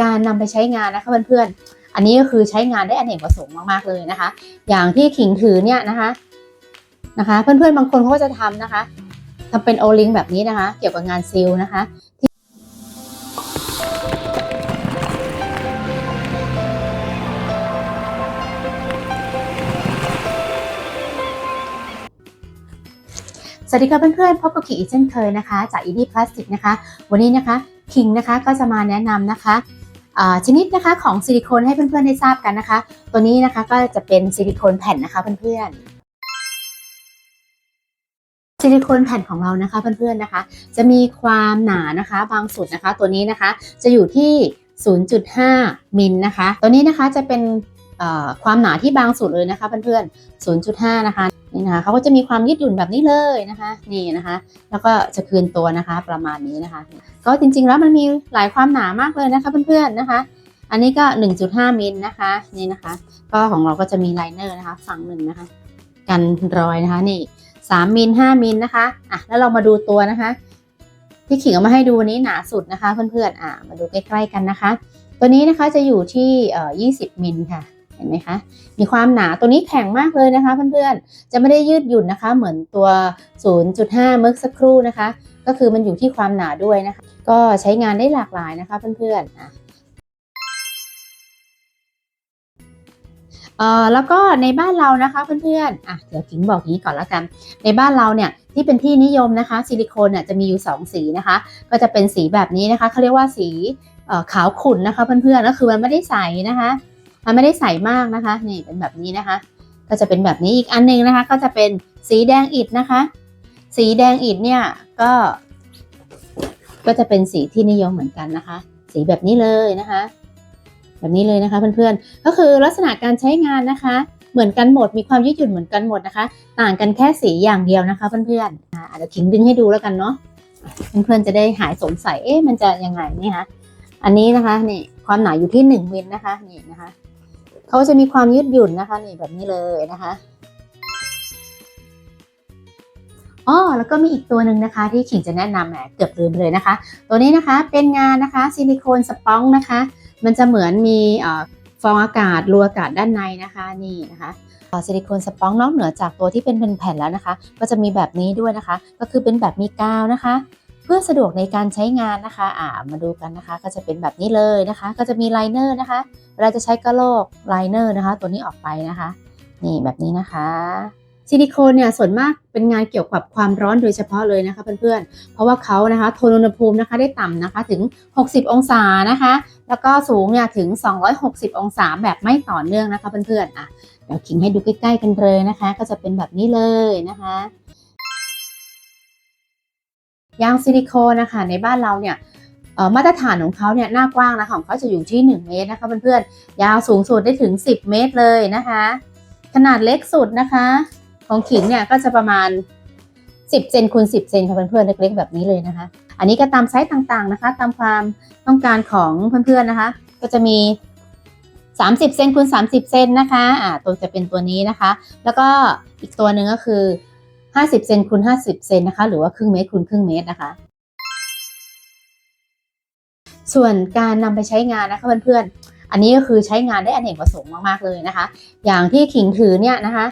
การนำไปใช้งานนะคะเพื่อนๆ อันนี้ก็คือใช้งานได้อเนกประสงค์มากๆเลยนะคะ อย่างที่ขิงถือเนี่ยนะคะนะคะ เพื่อนๆบางคนเขาก็จะทำนะคะทำเป็นโอลิงแบบนี้นะคะ เกี่ยวกับงานซิลนะคะสวัสดีค่ะเพื่อนๆพบกับขิงอีกเช่นเคยนะคะ จากอีดี้พลาสติกนะคะ วันนี้นะคะคิงนะคะก็จะมาแนะนำนะคะ ชนิดนะคะของซิลิโคนให้เพื่อนๆได้ทราบกันนะคะ ตัวนี้นะคะก็จะเป็นซิลิโคนแผ่นนะคะเพื่อนๆซิลิโคนแผ่นของเรานะคะเพื่อนๆนะคะ จะมีความหนานะคะบางสุดนะคะ ตัวนี้นะคะจะอยู่ที่ 0.5 มิลนะคะ ตัวนี้นะคะจะเป็น ความหนาที่บางสุดเลยนะคะเพื่อนๆ 0.5 นะคะนี่นะคะเขาก็จะมีความยืดหยุ่นแบบนี้เลยนะคะนี่นะคะ แล้วก็จะคืนตัวนะคะประมาณนี้นะคะ ก็จริงๆแล้วมันมีหลายความหนามากเลยนะคะเพื่อนๆนะคะ อันนี้ก็ 1.5 มิลนะคะนี่นะคะ ก็ของเราก็จะมีไลเนอร์นะคะฝั่งหนึ่งนะคะ กันรอยนะคะนี่3มิล5มิลนะคะอะแล้วเรามาดูตัวนะคะ ที่ขิงเอามาให้ดูนี้หนาสุดนะคะเพื่อนๆอะมาดูใกล้ๆกันนะคะ ตัวนี้นะคะจะอยู่ที่เอ่อ20 มิลค่ะ เห็นไหมคะ มีความหนาตัวนี้แข็งมากเลยนะคะเพื่อนๆ จะไม่ได้ยืดหยุ่นนะคะ เหมือนตัว 0.5 เมื่อสักครู่นะคะ ก็คือมันอยู่ที่ความหนาด้วยนะคะ ก็ใช้งานได้หลากหลายนะคะเพื่อนๆอะเอ่อแล้วก็ในบ้านเรานะคะเพื่อนๆ อะเดี๋ยวถิงบอกนี้ก่อนแล้วกัน ในบ้านเราเนี่ยที่เป็นที่นิยมนะคะซิลิโคนเนี่ยจะมีอยู่ 2 สีนะคะ ก็จะเป็นสีแบบนี้นะคะเขาเรียกว่าสีขาวขุ่นนะคะเพื่อนๆก็คือมันไม่ได้ใสนะคะ มันไม่ได้ใสมากนะคะ นี่เป็นแบบนี้นะคะ ก็จะเป็นแบบนี้อีกอันหนึงนะคะ ก็จะเป็นสีแดงอิฐนะคะ สีแดงอิฐเนี่ยก็ ก็จะเป็นสีที่นิยมเหมือนกันนะคะ สีแบบนี้เลยนะคะ แบบนี้เลยนะคะเพื่อนๆก็คือลักษณะการใช้งานนะคะ เหมือนกันหมดมีความยืดหยุ่นเหมือนกันหมดนะคะ ต่างกันแค่สีอย่างเดียวนะคะเพื่อนๆอะเดี๋ยวขิงดึงให้ดูแล้วกันเนาะเพื่อนๆจะได้หายสงสัยเอ๊ะมันจะยังไงนี่คะอันนี้นะคะนี่ความหนาอยู่ที่หนึ่งมิลนะคะนี่นะคะ เขาจะมีความยืดหยุ่นนะคะนี่แบบนี้เลยนะคะอ๋อแล้วก็มีอีกตัวหนึ่งนะคะ ที่ขิงจะแนะนำแหมเกือบลืมเลยนะคะ ตัวนี้นะคะเป็นงานนะคะซิลิโคนสปองนะคะ มันจะเหมือนมีอฟองอากาศรูอากาศด้านในนะคะนี่นะคะซิลิโคนสปองนอกเหนือจากตัวที่เป็นแผ่นๆแล้วนะคะ ก็จะมีแบบนี้ด้วยนะคะ ก็คือเป็นแบบมีกาวนะคะ เพื่อสะดวกในการใช้งานนะคะอ่ามาดูกันนะคะ ก็จะเป็นแบบนี้เลยนะคะ ก็จะมีไลเนอร์นะคะ เวลาจะใช้กระโหลกไลเนอร์นะคะ ตัวนี้ออกไปนะคะ นี่แบบนี้นะคะซิลิโคนเนี่ยส่วนมากเป็นงานเกี่ยวกับความร้อนโดยเฉพาะเลยนะคะเพื่อนๆ เพราะว่าเขานะคะทนอุณหภูมินะคะได้ต่ำนะคะถึง 60 องศานะคะ แล้วก็สูงเนี่ยถึง 260 องศาแบบไม่ต่อเนื่องนะคะเพื่อนๆอะเดี๋ยวขิงให้ดูใกล้ๆกันเลยนะคะ ก็จะเป็นแบบนี้เลยนะคะ ยางซิลิโคนนะคะในบ้านเราเนี่ยมาตรฐานของเขาเนี่ยหน้ากว้างนะคะของเขาจะอยู่ที่ 1 เมตรนะคะเพื่อนๆยาวสูงสุดได้ถึง 10 เมตรเลยนะคะ ขนาดเล็กสุดนะคะ ของขิงเนี่ยก็จะประมาณ 10เซนคูณ10เซนค่ะเพื่อนๆเล็กๆแบบนี้เลยนะคะ อันนี้ก็ตามไซส์ต่างๆนะคะ ตามความต้องการของเพื่อนๆนะคะ ก็จะมี 30เซนคูณ30เซนนะคะอ่าตัวจะเป็นตัวนี้นะคะ แล้วก็อีกตัวหนึ่งก็คือ 50 เซนคูณ50 เซนนะคะ หรือว่าครึ่งเมตรคูณครึ่งเมตรนะคะ ส่วนการนำไปใช้งานนะคะเพื่อนๆ อันนี้ก็คือใช้งานได้อเนกประสงค์มากๆเลยนะคะ อย่างที่ขิงถือเนี่ยนะคะ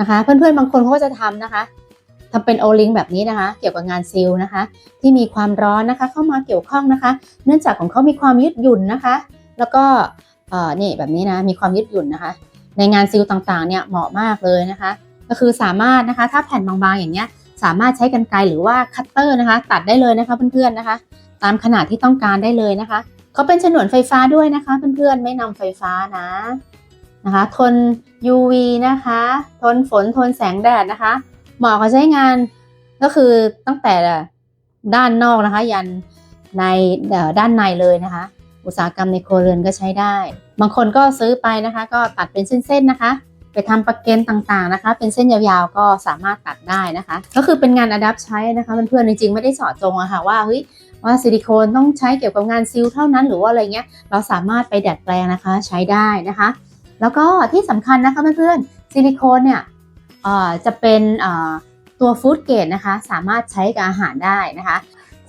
นะคะ เพื่อนๆบางคนเขาก็จะทำนะคะทำเป็นโอลิงแบบนี้นะคะ เกี่ยวกับงานซิลนะคะ ที่มีความร้อนนะคะ เข้ามาเกี่ยวข้องนะคะ เนื่องจากของเขามีความยืดหยุ่นนะคะ แล้วก็เอ่อนี่แบบนี้นะมีความยืดหยุ่นนะคะ ในงานซิลต่างๆเนี่ยเหมาะมากเลยนะคะ ก็คือสามารถนะคะ ถ้าแผ่นบางๆอย่างเงี้ย สามารถใช้กรรไกรหรือว่าคัตเตอร์นะคะ ตัดได้เลยนะคะเพื่อนๆนะคะ ตามขนาดที่ต้องการได้เลยนะคะเขาเป็นฉนวนไฟฟ้าด้วยนะคะเพื่อนๆไม่นำไฟฟ้านะนะคะ ทน UV นะคะ ทนฝนทนแสงแดดนะคะเหมาะกับใช้งานก็คือตั้งแต่ด้านนอกนะคะ ยันในด้านในเลยนะคะ อุตสาหกรรมในครัวเรือนก็ใช้ได้ บางคนก็ซื้อไปนะคะ ก็ตัดเป็นเส้นๆนะคะ ทำประเกนต่างๆนะคะ เป็นเส้นยาวๆก็สามารถตัดได้นะคะ ก็คือเป็นงานอดับใช้นะคะเพื่อนๆจริงๆไม่ได้สอดจงอะค่ะว่าเฮ้ยว่าซิลิโคนต้องใช้เกี่ยวกับงานซิลเท่านั้นหรือว่าอะไรเงี้ยเราสามารถไปดัดแปลงนะคะใช้ได้นะคะ แล้วก็ที่สำคัญนะคะเพื่อนๆซิลิโคนเนี่ยจะเป็นตัวฟู้ดเกรดนะคะ สามารถใช้กับอาหารได้นะคะ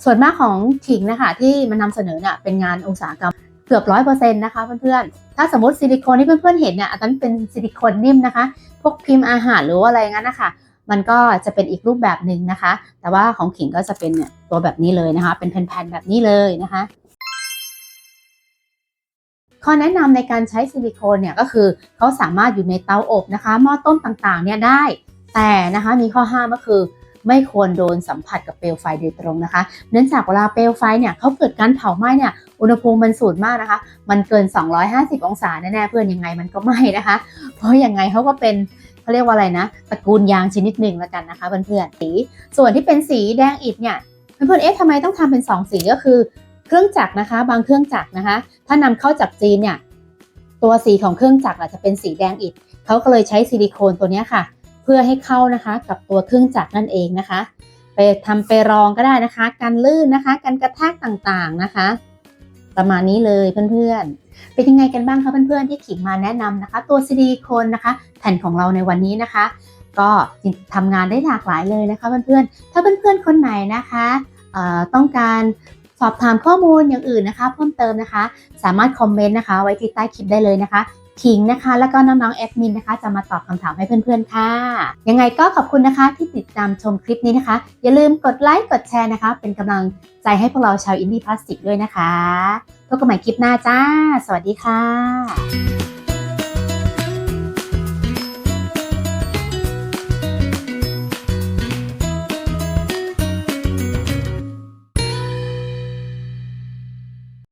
ส่วนมากของขิงนะคะที่มันนำเสนอเนี่ยเป็นงานอุตสาหกรรม เกือบร้อยเปอร์เซ็นต์นะคะเพื่อนๆ ถ้าสมมติซิลิโคนที่เพื่อนๆเห็นเนี่ยอันนั้นเป็นซิลิโคนนิ่มนะคะ พวกพิมพ์อาหารหรือว่าอะไรงั้นนะคะมันก็จะเป็นอีกรูปแบบหนึ่งนะคะ แต่ว่าของขิงก็จะเป็นเนี่ยตัวแบบนี้เลยนะคะ เป็นแผ่นๆแบบนี้เลยนะคะ ข้อแนะนำในการใช้ซิลิโคนเนี่ยก็คือเขาสามารถอยู่ในเตาอบนะคะหม้อต้มต่างๆเนี่ยได้ แต่นะคะมีข้อห้ามก็คือไม่ควรโดนสัมผัสกับเปลวไฟโดยตรงนะคะ เนื่องจากเวลาเปลวไฟเนี่ยเขาเกิดการเผาไหม้เนี่ย อุณหภูมิมันสูงมากนะคะ มันเกิน 250 องศาแน่ๆเพื่อนยังไงมันก็ไม้นะคะ เพราะยังไงเขาก็เป็นเขาเรียกว่าอะไรนะตระกูลยางชนิดหนึ่งแล้วกันนะคะเพื่อนๆสีส่วนที่เป็นสีแดงอิฐเนี่ยเพื่อนๆเอ๊ะทำไมต้องทำเป็นสองสีก็คือเครื่องจักรนะคะ บางเครื่องจักรนะคะ ถ้านำเข้าจากจีนเนี่ยตัวสีของเครื่องจักรอาจจะเป็นสีแดงอิฐเขาก็เลยใช้ซิลิโคนตัวนี้ค่ะ เพื่อให้เข้านะคะกับตัวเครื่องจักรนั่นเองนะคะ ไปทำไปรองก็ได้นะคะ กันลื่นนะคะ กันกระแทกต่างๆนะคะ ประมาณนี้เลยเพื่อนๆ เป็นยังไงกันบ้างคะเพื่อนๆที่ขิงมาแนะนำนะคะ ตัวซิลิโคนนะคะ แผ่นของเราในวันนี้นะคะ ก็ทำงานได้หลากหลายเลยนะคะเพื่อนๆ ถ้าเพื่อนๆคนไหนนะคะต้องการสอบถามข้อมูลอย่างอื่นนะคะ เพิ่มเติมนะคะ สามารถคอมเมนต์นะคะ ไว้ที่ใต้คลิปได้เลยนะคะ ขิงนะคะ แล้วก็น้องๆแอดมินนะคะ จะมาตอบคำถามให้เพื่อนๆค่ะ ยังไงก็ขอบคุณนะคะที่ติดตามชมคลิปนี้นะคะ อย่าลืมกดไลค์กดแชร์นะคะ เป็นกำลังใจให้พวกเราชาวอินดี้พลาสติกด้วยนะคะพบกันใหม่คลิปหน้าจ้า สวัสดีค่ะ